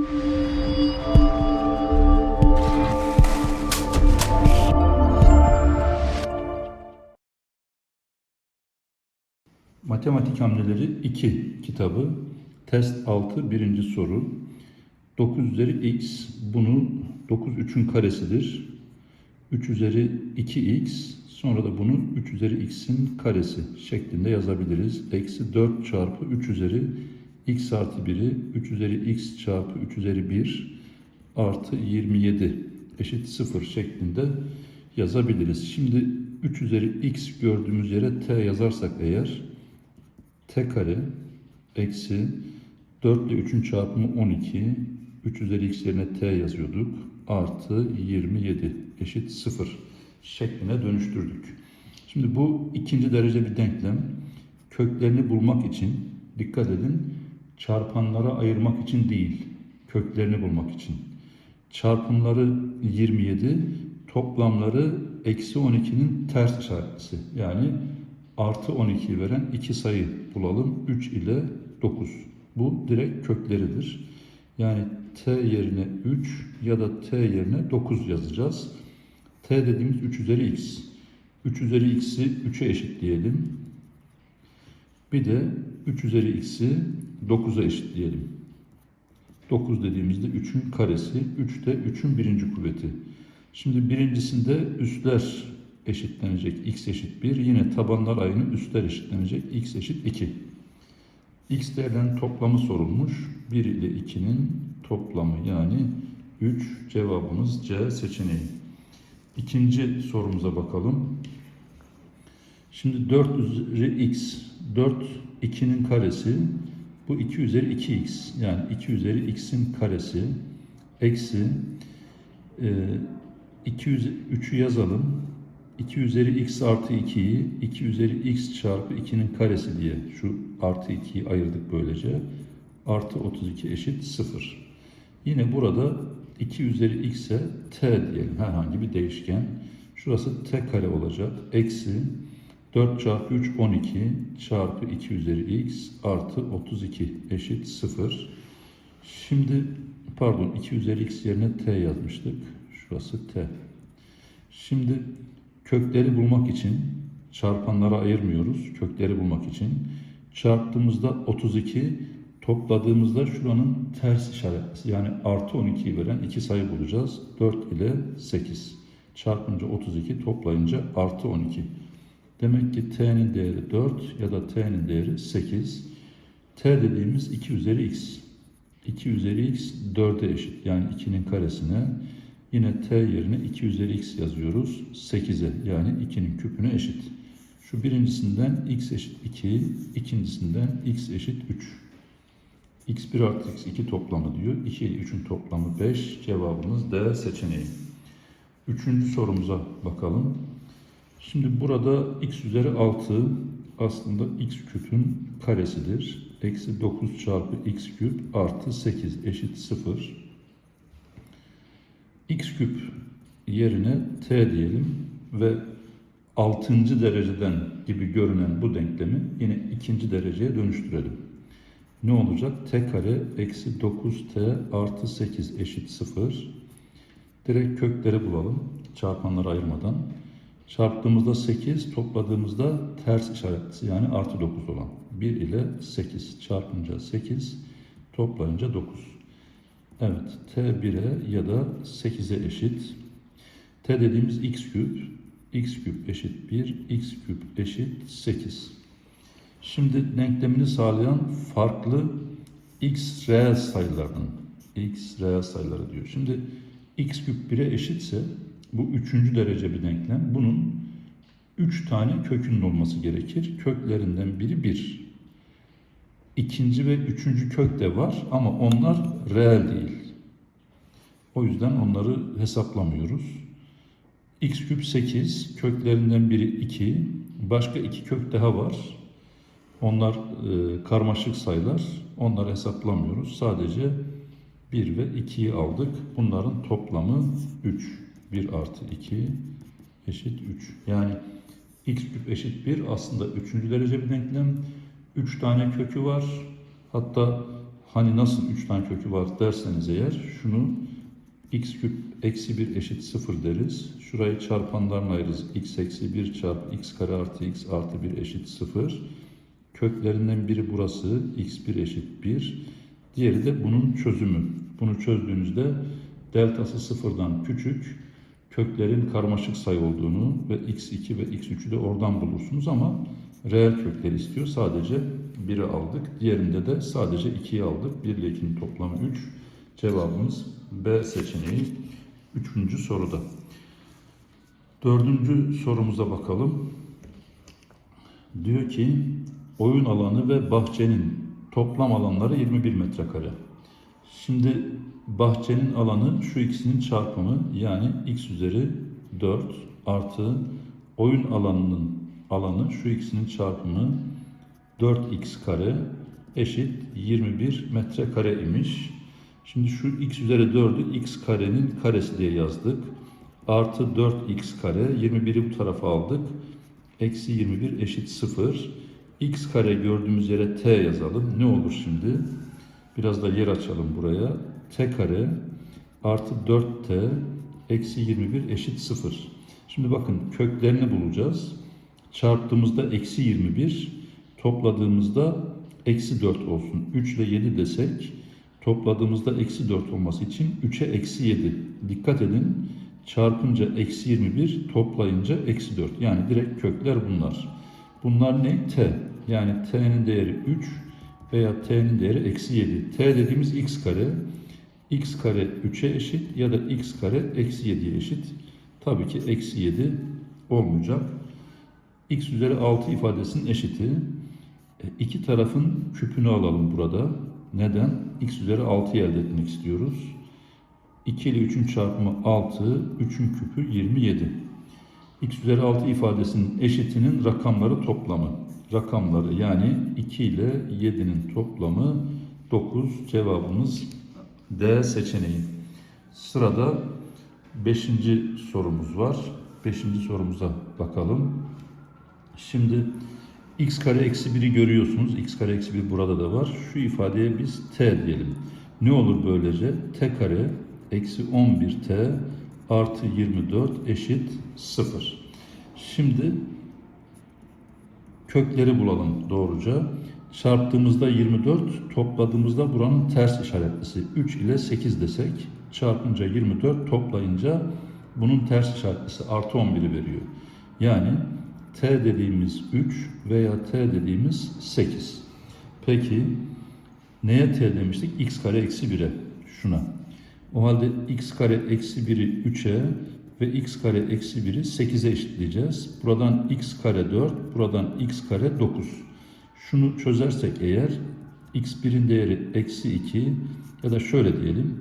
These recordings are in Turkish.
Matematik Hamleleri 2 kitabı test 6 birinci soru 9 üzeri x bunu 9 3'ün karesidir 3 üzeri 2x sonra da bunu 3 üzeri x'in karesi şeklinde yazabiliriz. Eksi 4 çarpı 3 üzeri x artı 1'i 3 üzeri x çarpı 3 üzeri 1 artı 27 eşit 0 şeklinde yazabiliriz. Şimdi 3 üzeri x gördüğümüz yere t yazarsak eğer t kare eksi 4 ile 3'ün çarpımı 12 3 üzeri x yerine t yazıyorduk artı 27 eşit 0 şekline dönüştürdük. Şimdi bu ikinci derece bir denklem. Köklerini bulmak için dikkat edin çarpanlara ayırmak için değil köklerini bulmak için. Çarpımları 27 toplamları eksi 12'nin ters işaretlisi yani artı 12 veren iki sayı bulalım. 3 ile 9. Bu direkt kökleridir. Yani t yerine 3 ya da t yerine 9 yazacağız. t dediğimiz 3 üzeri x. 3 üzeri x'i 3'e eşitleyelim. Bir de 3 üzeri x'i 9'a eşitleyelim. 9 dediğimizde 3'ün karesi, 3 de 3'ün birinci kuvveti. Şimdi birincisinde üstler eşitlenecek x eşit 1. Yine tabanlar aynı üstler eşitlenecek x eşit 2. x değerlerin toplamı sorulmuş. 1 ile 2'nin toplamı yani 3 cevabımız C seçeneği. İkinci sorumuza bakalım. Şimdi 4 üzeri x 4 2'nin karesi bu 2 üzeri 2x yani 2 üzeri x'in karesi eksi e, 2 3'ü yazalım 2 üzeri x artı 2'yi 2 üzeri x çarpı 2'nin karesi diye şu artı 2'yi ayırdık böylece. Artı 32 eşit 0. Yine burada 2 üzeri x'e t diyelim herhangi bir değişken. Şurası t kare olacak. Eksi 4 çarpı 3 12 çarpı 2 üzeri x artı 32 eşit 0. Şimdi pardon 2 üzeri x yerine t yazmıştık. Şurası t. Şimdi kökleri bulmak için çarpanlara ayırmıyoruz. Kökleri bulmak için çarptığımızda 32 topladığımızda şuranın ters işaretlisi yani artı 12'yi veren iki sayı bulacağız. 4 ile 8 çarpınca 32 toplayınca artı 12. Demek ki t'nin değeri 4 ya da t'nin değeri 8. t dediğimiz 2 üzeri x. 2 üzeri x 4'e eşit yani 2'nin karesine. Yine t yerine 2 üzeri x yazıyoruz. 8'e yani 2'nin küpüne eşit. Şu birincisinden x eşit 2, ikincisinden x eşit 3. x1 artı x2 toplamı diyor. 2 ile 3'ün toplamı 5. Cevabımız D seçeneği. Üçüncü sorumuza bakalım. Şimdi burada x üzeri 6 aslında x küpün karesidir. Eksi 9 çarpı x küp artı 8 eşit 0 x küp yerine t diyelim ve 6. dereceden gibi görünen bu denklemi yine ikinci dereceye dönüştürelim. Ne olacak? t kare eksi 9t artı 8 eşit 0. Direkt kökleri bulalım çarpanları ayırmadan. Çarptığımızda 8, topladığımızda ters işaretlisi yani artı 9 olan. 1 ile 8 çarpınca 8, toplayınca 9. Evet, t 1'e ya da 8'e eşit. t dediğimiz x küp, x küp eşit 1, x küp eşit 8. Şimdi denklemini sağlayan farklı x reel sayılardan, x reel sayıları diyor. Şimdi x küp 1'e eşitse bu üçüncü derece bir denklem. Bunun 3 tane kökünün olması gerekir. Köklerinden biri 1. İkinci ve üçüncü kök de var ama onlar reel değil. O yüzden onları hesaplamıyoruz. x küp 8, köklerinden biri 2, başka iki kök daha var. Onlar e, karmaşık sayılar, onları hesaplamıyoruz. Sadece 1 ve 2'yi aldık. Bunların toplamı 3. 1 artı 2 eşit 3. Yani x küp eşit 1 aslında 3. derece bir denklem. 3 tane kökü var. Hatta Hani nasıl 3 tane kökü var derseniz eğer şunu x küp eksi 1 eşit 0 deriz. Şurayı çarpanlarla ayırırız. x eksi 1 çarpı x kare artı x artı 1 eşit 0. Köklerinden biri burası x1 eşit 1. Diğeri de bunun çözümü. Bunu çözdüğünüzde deltası sıfırdan küçük köklerin karmaşık sayı olduğunu ve x2 ve x3'ü de oradan bulursunuz ama reel kökleri istiyor. Sadece 1'i aldık. Diğerinde de sadece 2'yi aldık. 1 ile 2'nin toplamı 3. Cevabımız B seçeneği 3. soruda. Dördüncü sorumuza bakalım. Diyor ki oyun alanı ve bahçenin toplam alanları 21 metrekare. Şimdi bahçenin alanı şu ikisinin çarpımı yani x üzeri 4 artı oyun alanının alanı şu ikisinin çarpımı 4x kare eşit 21 metrekare imiş. Şimdi şu x üzeri 4'ü x karenin karesi diye yazdık. Artı 4x kare 21'i bu tarafa aldık. Eksi 21 eşit 0. x kare gördüğümüz yere t yazalım. Ne olur şimdi? Biraz da yer açalım buraya. t kare artı 4t eksi 21 eşit 0. Şimdi bakın köklerini bulacağız. Çarptığımızda eksi 21, topladığımızda eksi 4 olsun. 3 ile 7 desek topladığımızda eksi 4 olması için 3'e eksi 7. Dikkat edin çarpınca eksi 21 toplayınca eksi 4. Yani direkt kökler bunlar. Bunlar ne? T. Yani t'nin değeri 3 veya t'nin değeri eksi 7. T dediğimiz x kare. x kare 3'e eşit ya da x kare eksi 7'ye eşit. Tabii ki eksi 7 olmayacak. x üzeri 6 ifadesinin eşiti. E, iki tarafın küpünü alalım burada. Neden? x üzeri 6'yı elde etmek istiyoruz. 2 ile 3'ün çarpımı 6, 3'ün küpü 27. x üzeri 6 ifadesinin eşitinin rakamları toplamı. Rakamları yani 2 ile 7'nin toplamı 9 cevabımız D seçeneği. Sırada 5. sorumuz var. 5. sorumuza bakalım. Şimdi x kare eksi 1'i görüyorsunuz. x kare eksi 1 burada da var. Şu ifadeye biz t diyelim. Ne olur böylece? t kare eksi 11t artı 24 eşit 0. Şimdi kökleri bulalım doğruca. Çarptığımızda 24, topladığımızda buranın ters işaretlisi. 3 ile 8 desek, çarpınca 24, toplayınca bunun ters işaretlisi artı 11'i veriyor. Yani t dediğimiz 3 veya t dediğimiz 8. Peki neye t demiştik? x kare eksi 1'e şuna. O halde x kare eksi 1'i 3'e ve x kare eksi 1'i 8'e eşitleyeceğiz. Buradan x kare 4, buradan x kare 9. Şunu çözersek eğer x1'in değeri eksi 2 ya da şöyle diyelim.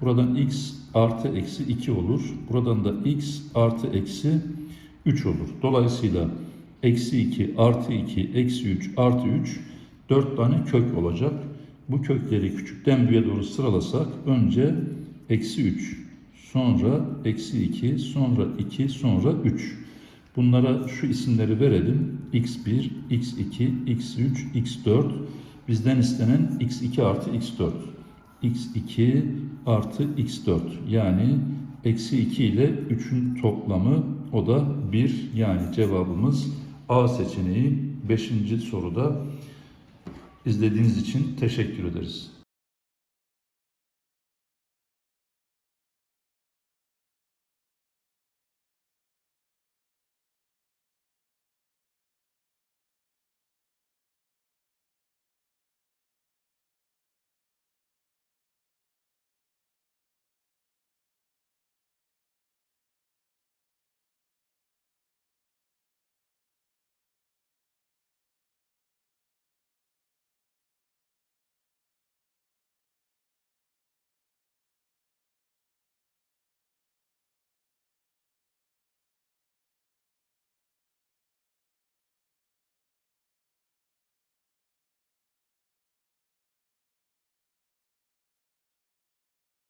Buradan x artı eksi 2 olur. Buradan da x artı eksi 3 olur. Dolayısıyla eksi 2 artı 2 eksi 3 artı 3 4 tane kök olacak. Bu kökleri küçükten büyüğe doğru sıralasak önce eksi 3 sonra eksi 2 sonra 2 sonra 3. Bunlara şu isimleri verelim. x1, x2, x3, x4. Bizden istenen x2 artı x4. x2 artı x4. Yani eksi 2 ile 3'ün toplamı o da 1. Yani cevabımız A seçeneği 5. soruda. İzlediğiniz için teşekkür ederiz.